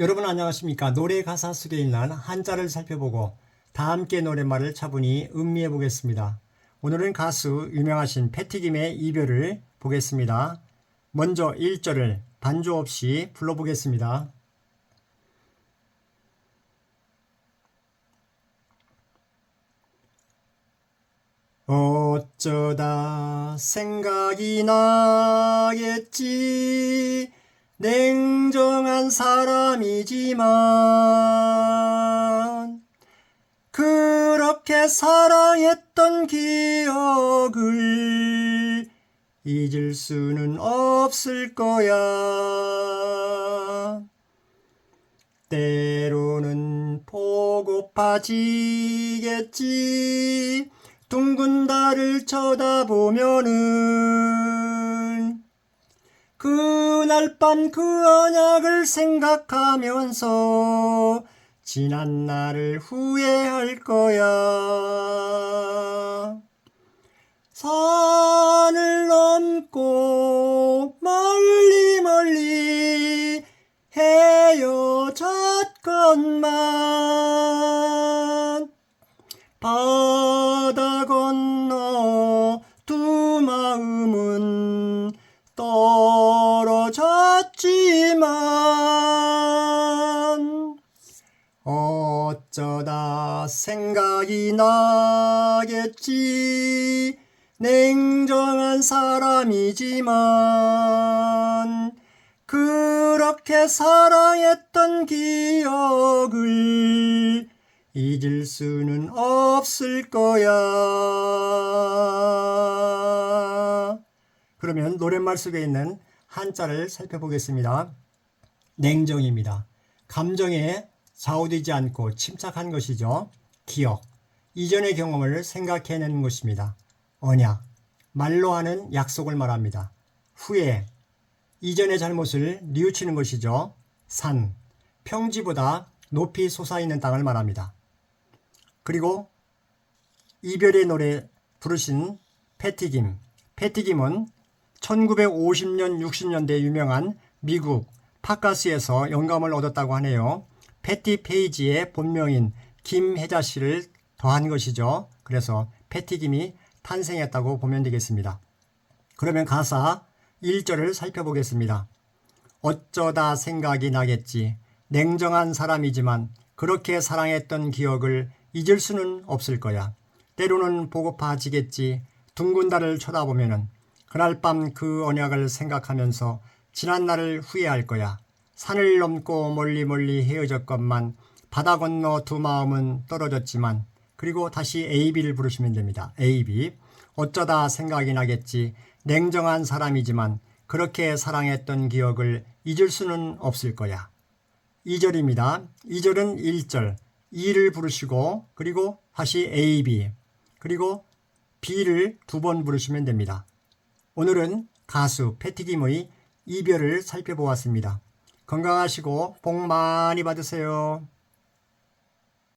여러분 안녕하십니까? 노래 가사 속에 있는 한자를 살펴보고 다 함께 노랫말을 차분히 음미해 보겠습니다. 오늘은 가수 유명하신 패티김의 이별을 보겠습니다. 먼저 1절을 반주 없이 불러보겠습니다. 어쩌다 생각이 나겠지 냉정 한 사람이지만 그렇게 사랑했던 기억을 잊을 수는 없을 거야. 때로는 보고파지겠지. 둥근 달을 쳐다보면은 그 날 밤 그 언약을 생각하면서 지난 날을 후회할 거야. 산을 넘고 멀리 멀리 헤어졌건만 바다 건 떨어졌지만 어쩌다 생각이 나겠지 냉정한 사람이지만 그렇게 사랑했던 기억을 잊을 수는 없을 거야. 그러면 노랫말 속에 있는 한자를 살펴보겠습니다. 냉정입니다. 감정에 좌우되지 않고 침착한 것이죠. 기억. 이전의 경험을 생각해내는 것입니다. 언약. 말로 하는 약속을 말합니다. 후회. 이전의 잘못을 뉘우치는 것이죠. 산. 평지보다 높이 솟아있는 땅을 말합니다. 그리고 이별의 노래 부르신 패티김. 패티김은 1950년, 60년대 유명한 미국 팟가스에서 영감을 얻었다고 하네요. 패티 페이지의 본명인 김혜자 씨를 더한 것이죠. 그래서 패티김이 탄생했다고 보면 되겠습니다. 그러면 가사 1절을 살펴보겠습니다. 어쩌다 생각이 나겠지. 냉정한 사람이지만 그렇게 사랑했던 기억을 잊을 수는 없을 거야. 때로는 보고파지겠지. 둥근 달을 쳐다보면은 그날 밤 그 언약을 생각하면서 지난 날을 후회할 거야. 산을 넘고 멀리 멀리 헤어졌건만 바다 건너 두 마음은 떨어졌지만 그리고 다시 AB를 부르시면 됩니다. AB. 어쩌다 생각이 나겠지. 냉정한 사람이지만 그렇게 사랑했던 기억을 잊을 수는 없을 거야. 2절입니다. 2절은 1절. E를 부르시고 그리고 다시 AB 그리고 B를 두 번 부르시면 됩니다. 오늘은 가수 패티김의 이별을 살펴보았습니다. 건강하시고 복 많이 받으세요.